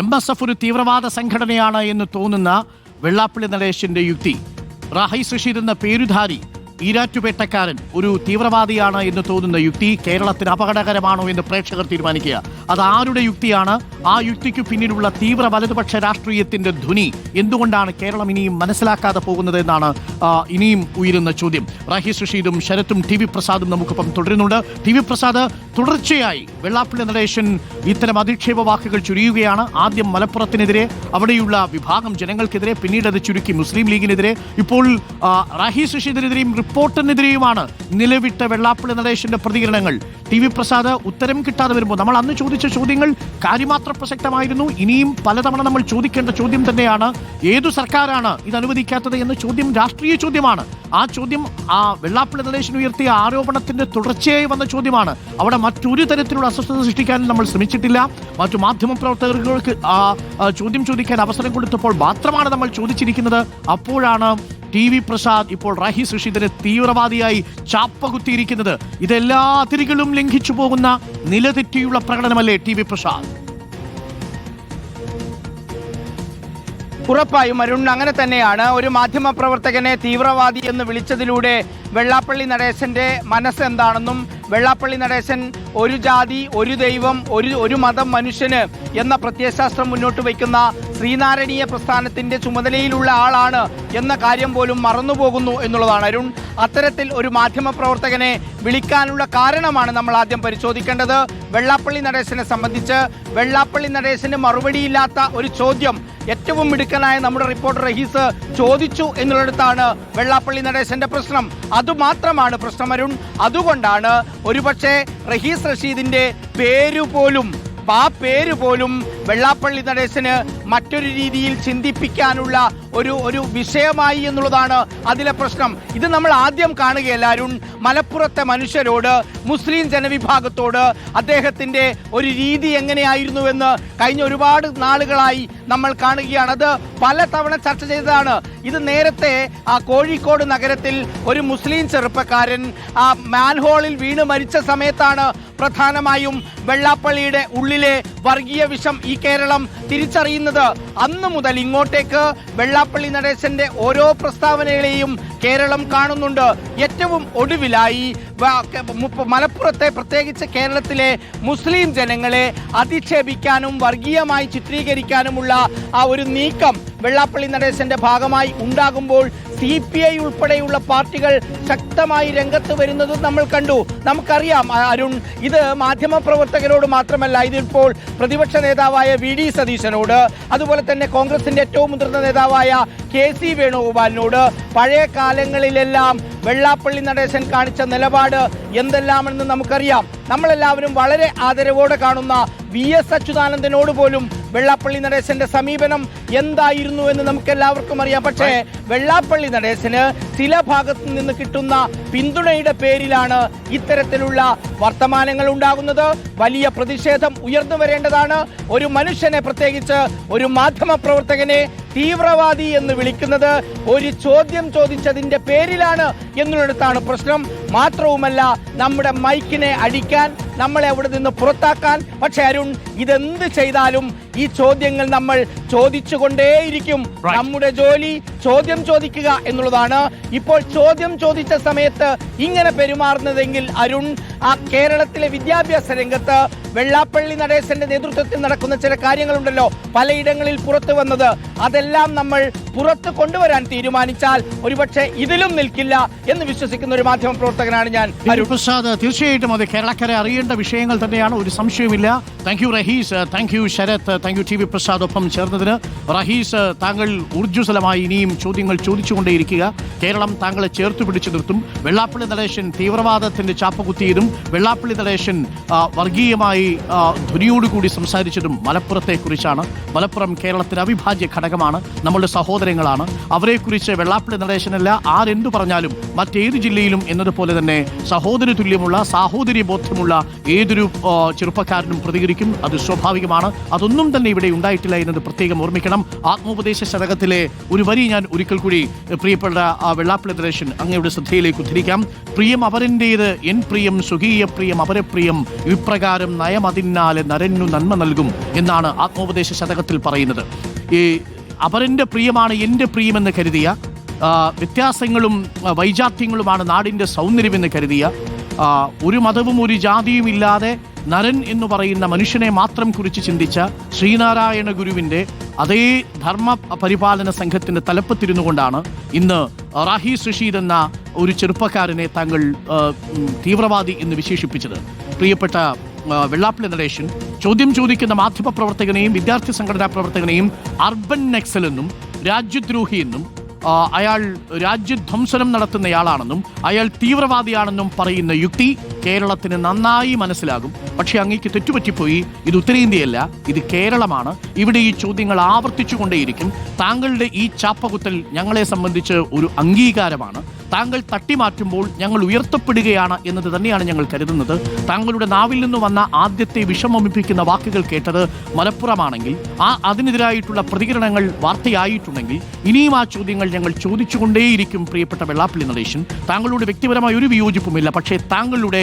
M S F ഒരു തീവ്രവാദ സംഘടനയാണ് എന്ന് തോന്നുന്ന വെള്ളാപ്പള്ളി നടേശന്റെ യുക്തി. റാഹി റഷീദ് എന്ന പേരുധാരി ഈരാറ്റുപേട്ടക്കാരൻ ഒരു തീവ്രവാദിയാണ് എന്ന് തോന്നുന്ന യുക്തി കേരളത്തിന് അപകടകരമാണോ എന്ന് പ്രേക്ഷകർ തീരുമാനിക്കുക. അത് ആരുടെ യുക്തിയാണ്? ആ യുക്തിക്ക് പിന്നിലുള്ള തീവ്ര വലതുപക്ഷ രാഷ്ട്രീയത്തിന്റെ ധ്വനി എന്തുകൊണ്ടാണ് കേരളം ഇനിയും മനസ്സിലാക്കാതെ പോകുന്നത് എന്നാണ് ഇനിയും ഉയരുന്ന ചോദ്യം. റാഹി സുഷീദും ശരത്തും ടി വി പ്രസാദും നമുക്കൊപ്പം തുടരുന്നുണ്ട്. ടി വി പ്രസാദ് തുടർച്ചയായി വെള്ളാപ്പള്ളി നടേശൻ ഇത്തരം അധിക്ഷേപ വാക്കുകൾ ചുരിയുകയാണ്. ആദ്യം മലപ്പുറത്തിനെതിരെ അവിടെയുള്ള വിഭാഗം ജനങ്ങൾക്കെതിരെ പിന്നീട് അത് ചുരുക്കി മുസ്ലിം ലീഗിനെതിരെ. ഇപ്പോൾ റാഹി റാഹിസ് റഷീദിനെതിരെയും റിപ്പോർട്ടിനെതിരെയുമാണ് നിലവിട്ട വെള്ളാപ്പള്ളി നടേശന്റെ പ്രതികരണങ്ങൾ. ടി വി പ്രസാദ് ഉത്തരം കിട്ടാതെ വരുമ്പോൾ നമ്മൾ അന്ന് ചോദിച്ച ചോദ്യങ്ങൾ കാര്യമാത്ര പ്രസക്തമായിരുന്നു. ഇനിയും പലതവണ നമ്മൾ ചോദിക്കേണ്ട ചോദ്യം തന്നെയാണ്. ഏതു സർക്കാരാണ് ഇത് അനുവദിക്കാത്തത് എന്ന ചോദ്യം രാഷ്ട്രീയ ചോദ്യമാണ്. ആ ചോദ്യം ആ വെള്ളാപ്പള്ളി നടേശൻ ഉയർത്തിയ ആരോപണത്തിന്റെ തുടർച്ചയായി വന്ന ചോദ്യമാണ്. അവിടെ മറ്റൊരു തരത്തിലുള്ള അസ്വസ്ഥത സൃഷ്ടിക്കാനും നമ്മൾ ശ്രമിച്ചിട്ടില്ല. മറ്റു മാധ്യമ പ്രവർത്തകർക്ക് ആ, ആ, ചോദ്യം ചോദിക്കാൻ അവസരം കൊടുത്തപ്പോൾ മാത്രമാണ് നമ്മൾ ചോദിച്ചിരിക്കുന്നത്. അപ്പോഴാണ് ടി വി പ്രസാദ് ഇപ്പോൾ റാഹി റഷീദിനെ തീവ്രവാദിയായി ചാപ്പകുത്തിയിരിക്കുന്നത്. ഇതെല്ലാ അതിരുകളും ലംഘിച്ചു പോകുന്ന നിലതെറ്റിയുള്ള പ്രകടനമല്ലേ ടി വി പ്രസാദ്? ഉറപ്പായും അരുൺ അങ്ങനെ തന്നെയാണ്. ഒരു മാധ്യമ പ്രവർത്തകനെ തീവ്രവാദി എന്ന് വിളിച്ചതിലൂടെ വെള്ളാപ്പള്ളി നടേശന്റെ മനസ്സ് എന്താണെന്നും വെള്ളാപ്പള്ളി നടേശൻ ഒരു ജാതി ഒരു ദൈവം ഒരു ഒരു മതം മനുഷ്യന് എന്ന പ്രത്യയശാസ്ത്രം മുന്നോട്ട് വയ്ക്കുന്ന ശ്രീനാരായണീയ പ്രസ്ഥാനത്തിന്റെ ചുമതലയിലുള്ള ആളാണ് എന്ന കാര്യം പോലും മറന്നുപോകുന്നു എന്നുള്ളതാണ്. അരുൺ അത്തരത്തിൽ ഒരു മാധ്യമ പ്രവർത്തകനെ വിളിക്കാനുള്ള കാരണമാണ് നമ്മൾ ആദ്യം പരിശോധിക്കേണ്ടത്. വെള്ളാപ്പള്ളി നടേശനെ സംബന്ധിച്ച് വെള്ളാപ്പള്ളി നടേശന് മറുപടിയില്ലാത്ത ഒരു ചോദ്യം ഏറ്റവും മിടുക്കനായ നമ്മുടെ റിപ്പോർട്ടർ റഹീസ് ചോദിച്ചു എന്നുള്ളിടത്താണ് വെള്ളാപ്പള്ളി നടേശന്റെ പ്രശ്നം. അതുമാത്രമാണ് പ്രശ്നം അരുൺ. അതുകൊണ്ടാണ് ഒരുപക്ഷെ റഹീസ് റഷീദിന്റെ പേരു പോലും ആ പേര് പോലും വെള്ളാപ്പള്ളി നടേശന് മറ്റൊരു രീതിയിൽ ചിന്തിപ്പിക്കാനുള്ള ഒരു ഒരു വിഷയമായി എന്നുള്ളതാണ് അതിലെ പ്രശ്നം. ഇത് നമ്മൾ ആദ്യം കാണുക എല്ലാവരും മലപ്പുറത്തെ മനുഷ്യരോട് മുസ്ലിം ജനവിഭാഗത്തോട് അദ്ദേഹത്തിന്റെ ഒരു രീതി എങ്ങനെയായിരുന്നുവെന്ന് കഴിഞ്ഞ ഒരുപാട് നാളുകളായി നമ്മൾ കാണുകയാണ്. അത് പല തവണ ചർച്ച ചെയ്തതാണ്. ഇത് നേരത്തെ ആ കോഴിക്കോട് നഗരത്തിൽ ഒരു മുസ്ലിം ചെറുപ്പക്കാരൻ ആ മാൻഹോളിൽ വീണ് മരിച്ച സമയത്താണ് പ്രധാനമായും വെള്ളാപ്പള്ളിയുടെ ഉള്ളിലെ വർഗീയ വിഷം ഈ കേരളം തിരിച്ചറിയുന്നത്. അന്ന് മുതൽ ഇങ്ങോട്ടേക്ക് വെള്ളാപ്പള്ളി നടേശന്റെ ഓരോ പ്രസ്താവനകളെയും കേരളം കാണുന്നുണ്ട്. ഏറ്റവും ഒടുവിലായി മലപ്പുറത്തെ പ്രത്യേകിച്ച് കേരളത്തിലെ മുസ്ലിം ജനങ്ങളെ അധിക്ഷേപിക്കാനും വർഗീയമായി ചിത്രീകരിക്കാനുമുള്ള ആ ഒരു നീക്കം വെള്ളാപ്പള്ളി നടേശന്റെ ഭാഗമായി ഉണ്ടാകുമ്പോൾ സി പി ഐ ഉൾപ്പെടെയുള്ള പാർട്ടികൾ ശക്തമായി രംഗത്ത് വരുന്നതും നമ്മൾ കണ്ടു. നമുക്കറിയാം അരുൺ ഇത് മാധ്യമ പ്രവർത്തകരോട് മാത്രമല്ല ഇതിപ്പോൾ പ്രതിപക്ഷ നേതാവായ വി ഡി സതീശനോട് അതുപോലെ തന്നെ കോൺഗ്രസിന്റെ ഏറ്റവും മുതിർന്ന നേതാവായ കെ സി വേണുഗോപാലിനോട് പഴയ കാലങ്ങളിലെല്ലാം വെള്ളാപ്പള്ളി നടേശൻ കാണിച്ച നിലപാട് എന്തെല്ലാമെന്ന് നമുക്കറിയാം. നമ്മളെല്ലാവരും വളരെ ആദരവോടെ കാണുന്ന വി എസ് അച്യുതാനന്ദനോട് പോലും വെള്ളാപ്പള്ളി നടേശന്റെ സമീപനം എന്തായിരുന്നു എന്ന് നമുക്ക് എല്ലാവർക്കും അറിയാം. പക്ഷേ വെള്ളാപ്പള്ളി നടേശന് ചില ഭാഗത്ത് നിന്ന് കിട്ടുന്ന പിന്തുണയുടെ പേരിലാണ് ഇത്തരത്തിലുള്ള വർത്തമാനങ്ങൾ ഉണ്ടാകുന്നത്. വലിയ പ്രതിഷേധം ഉയർന്നു വരേണ്ടതാണ്. ഒരു മനുഷ്യനെ പ്രത്യേകിച്ച് ഒരു മാധ്യമ പ്രവർത്തകനെ തീവ്രവാദി എന്ന് വിളിക്കുന്നത് ഒരു ചോദ്യം ചോദിച്ചതിന്റെ പേരിലാണ് എന്നുള്ളിടത്താണ് പ്രശ്നം. മാത്രവുമല്ല നമ്മുടെ മൈക്കിനെ അടിക്കാൻ നമ്മളെ അവിടെ നിന്ന് പുറത്താക്കാൻ. പക്ഷെ അരുൺ ഇതെന്ത് ചെയ്താലും ഈ ചോദ്യങ്ങൾ നമ്മൾ ചോദിച്ചുകൊണ്ടേയിരിക്കും. നമ്മുടെ ജോലി ചോദ്യം ചോദിക്കുക എന്നുള്ളതാണ്. ഇപ്പോൾ ചോദ്യം ചോദിച്ച സമയത്ത് ഇങ്ങനെ പെരുമാറുന്നതെങ്കിൽ അരുൺ ആ കേരളത്തിലെ വിദ്യാഭ്യാസ രംഗത്ത് വെള്ളാപ്പള്ളി നടേശന്റെ നേതൃത്വത്തിൽ നടക്കുന്ന ചില കാര്യങ്ങളുണ്ടല്ലോ. പലയിടങ്ങളിൽ പുറത്തു വന്നത്. അതെല്ലാം നമ്മൾ പുറത്ത് കൊണ്ടുവരാൻ തീരുമാനിച്ചാൽ ഒരുപക്ഷെ ഇതിലും നിൽക്കില്ല എന്ന് വിശ്വസിക്കുന്ന ഒരു മാധ്യമ പ്രവർത്തകനാണ് ഞാൻ പ്രസാദ് തീർച്ചയായിട്ടും അത് കേരളക്കരെ അറിയേണ്ട വിഷയങ്ങൾ തന്നെയാണ്. ഒരു സംശയവുമില്ല. Thank you Rahees thank you Sarath thank you T V Prasad ഒപ്പം ചേർന്നതിന്. റഹീസ് താങ്കൾ ഊർജസ്വലമായി ഇനിയും ചോദ്യങ്ങൾ ചോദിച്ചുകൊണ്ടേയിരിക്കുക. കേരളം താങ്കളെ ചേർത്ത് പിടിച്ചു നിർത്തും. വെള്ളാപ്പള്ളി നടേശൻ തീവ്രവാദത്തിന്റെ ചാപ്പകുത്തിയതും വെള്ളാപ്പള്ളി നടേശൻ വർഗീയമായി ധ്വനിയോടുകൂടി സംസാരിച്ചതും മലപ്പുറത്തെക്കുറിച്ചാണ്. മലപ്പുറം കേരളത്തിന് അവിഭാജ്യ ഘടകമാണ്. നമ്മളുടെ സഹോദരങ്ങളാണ്. അവരെക്കുറിച്ച് വെള്ളാപ്പള്ളി നടേശനല്ല ആരെന്തു പറഞ്ഞാലും മറ്റേത് ജില്ലയിലും എന്നതുപോലെ തന്നെ സഹോദര തുല്യമുള്ള സാഹോദര്യ ബോധ്യമുള്ള ഏതൊരു ചെറുപ്പക്കാരനും പ്രതികരിക്കും. അത് സ്വാഭാവികമാണ്. അതൊന്നും തന്നെ ഇവിടെ ഉണ്ടായിട്ടില്ല എന്നത് പ്രത്യേകം ഓർമ്മിക്കണം. ആത്മോപദേശ ശതകത്തിലെ ഒരു വരി ഞാൻ ഒരിക്കൽ കൂടി പ്രിയപ്പെട്ട ആ വെള്ളാപ്പള്ളി ദേശൻ അങ്ങയുടെ ശ്രദ്ധയിലേക്ക് ഉദ്ധരിക്കാം. പ്രിയം അവരന്റേത് എൻ പ്രിയം സുഖീയ പ്രിയം അവരെ പ്രിയം ഇപ്രകാരം നയമതിന്നാലെ നരന്നു നന്മ നൽകും എന്നാണ് ആത്മോപദേശ ശതകത്തിൽ പറയുന്നത്. ഈ അവരന്റെ പ്രിയമാണ് എന്റെ പ്രിയമെന്ന് കരുതിയ വ്യത്യാസങ്ങളും വൈജാത്യങ്ങളുമാണ് നാടിന്റെ സൗന്ദര്യമെന്ന് കരുതിയ ഒരു മതവും ഒരു ജാതിയും ഇല്ലാതെ നരൻ എന്ന് പറയുന്ന മനുഷ്യനെ മാത്രം കുറിച്ച് ചിന്തിച്ച ശ്രീനാരായണ ഗുരുവിന്റെ അതേ ധർമ്മ പരിപാലന സംഘത്തിന്റെ തലപ്പത്തിരുന്നു കൊണ്ടാണ് ഇന്ന് റാഹി സുഷീദ് എന്ന ഒരു ചെറുപ്പക്കാരനെ താങ്കൾ തീവ്രവാദി എന്ന് വിശേഷിപ്പിച്ചത്. പ്രിയപ്പെട്ട വെള്ളാപ്പള്ളി നടേശൻ ചോദ്യം ചോദിക്കുന്ന മാധ്യമ പ്രവർത്തകനെയും വിദ്യാർത്ഥി സംഘടനാ പ്രവർത്തകനെയും അർബൻ നക്സൽ എന്നും രാജ്യദ്രോഹി എന്നും അയാൾ രാജ്യധ്വംസനം നടത്തുന്നയാളാണെന്നും അയാൾ തീവ്രവാദിയാണെന്നും പറയുന്ന യുക്തി കേരളത്തിന് നന്നായി മനസ്സിലാകും. പക്ഷേ അങ്ങേക്ക് തെറ്റുപറ്റിപ്പോയി. ഇത് ഉത്തരേന്ത്യയല്ല ഇത് കേരളമാണ്. ഇവിടെ ഈ ചോദ്യങ്ങൾ ആവർത്തിച്ചുകൊണ്ടേയിരിക്കും. താങ്കളുടെ ഈ ചാപ്പകുത്തൽ ഞങ്ങളെ സംബന്ധിച്ച് ഒരു അംഗീകാരമാണ്. താങ്കൾ തട്ടിമാറ്റുമ്പോൾ ഞങ്ങൾ ഉയർത്തപ്പെടുകയാണ് എന്നത് തന്നെയാണ് ഞങ്ങൾ കരുതുന്നത്. താങ്കളുടെ നാവിൽ നിന്ന് വന്ന ആദ്യത്തെ വിഷമമിപ്പിക്കുന്ന വാക്കുകൾ കേട്ടത് മലപ്പുറമാണെങ്കിൽ ആ അതിനെതിരായിട്ടുള്ള പ്രതികരണങ്ങൾ വാർത്തയായിട്ടുണ്ടെങ്കിൽ ഇനിയും ആ ചോദ്യങ്ങൾ ഞങ്ങൾ ചോദിച്ചുകൊണ്ടേയിരിക്കും പ്രിയപ്പെട്ട വെള്ളാപ്പള്ളി നടേശൻ. താങ്കളുടെ വ്യക്തിപരമായ ഒരു വിയോജിപ്പുമില്ല പക്ഷേ താങ്കളുടെ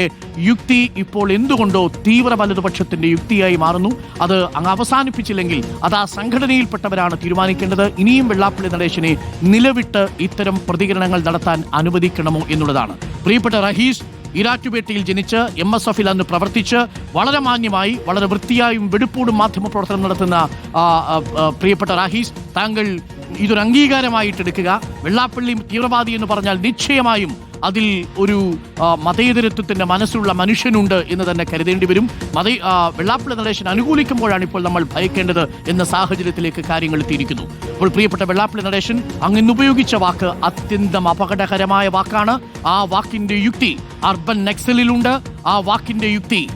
യുക്തി ഇപ്പോൾ എന്തുകൊണ്ടോ തീവ്ര വലതുപക്ഷത്തിന്റെ യുക്തിയായി മാറുന്നു. അത് അങ്ങ് അവസാനിപ്പിച്ചില്ലെങ്കിൽ അത് ആ സംഘടനയിൽപ്പെട്ടവരാണ് തീരുമാനിക്കേണ്ടത്. ഇനിയും വെള്ളാപ്പള്ളി നടേശനെ നിലവിട്ട് ഇത്തരം പ്രതികരണങ്ങൾ നടത്താൻ അനുവദിക്കണമോ എന്നുള്ളതാണ്. പ്രിയപ്പെട്ട റഹീസ് ഇരാറ്റുപേട്ടയിൽ ജനിച്ച് എം എസ് എഫിൽ അന്ന് പ്രവർത്തിച്ച് വളരെ മാന്യമായി വളരെ വൃത്തിയായും വെടുപ്പോടും മാധ്യമ പ്രവർത്തനം നടത്തുന്ന പ്രിയപ്പെട്ട റാഹീസ് താങ്കൾ ഇതൊരു അംഗീകാരമായിട്ട് എടുക്കുക. വെള്ളാപ്പള്ളി തീവ്രവാദി എന്ന് പറഞ്ഞാൽ നിശ്ചയമായും അതിൽ ഒരു മതേതരത്വത്തിന്റെ മനസ്സുള്ള മനുഷ്യനുണ്ട് എന്ന് തന്നെ കരുതേണ്ടി വരും. മത വെള്ളാപ്പള്ളി നടേശൻ അനുകൂലിക്കുമ്പോഴാണ് ഇപ്പോൾ നമ്മൾ ഭയക്കേണ്ടത് എന്ന സാഹചര്യത്തിലേക്ക് കാര്യങ്ങൾ എത്തിയിരിക്കുന്നു. അപ്പോൾ പ്രിയപ്പെട്ട വെള്ളാപ്പള്ളി നടേശൻ അങ്ങ് ഉപയോഗിച്ച വാക്ക് അത്യന്തം അപകടകരമായ വാക്കാണ്. ആ വാക്കിന്റെ യുക്തി അർബൻ നക്സലിലുണ്ട്. ആ വാക്കിന്റെ യുക്തി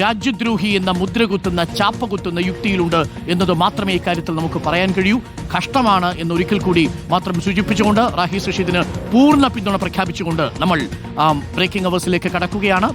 രാജ്യദ്രോഹി എന്ന മുദ്ര കുത്തുന്ന ചാപ്പ കുത്തുന്ന യുക്തിയിലുണ്ട് എന്നത് മാത്രമേ ഇക്കാര്യത്തിൽ നമുക്ക് പറയാൻ കഴിയൂ. കഷ്ടമാണ് എന്നൊരിക്കൽ കൂടി മാത്രം സൂചിപ്പിച്ചുകൊണ്ട് റാഹി റഷീദിന് പൂർണ പിന്തുണ പ്രഖ്യാപിച്ചുകൊണ്ട് നമ്മൾ ബ്രേക്കിംഗ് അവേഴ്സിലേക്ക് കടക്കുകയാണ്.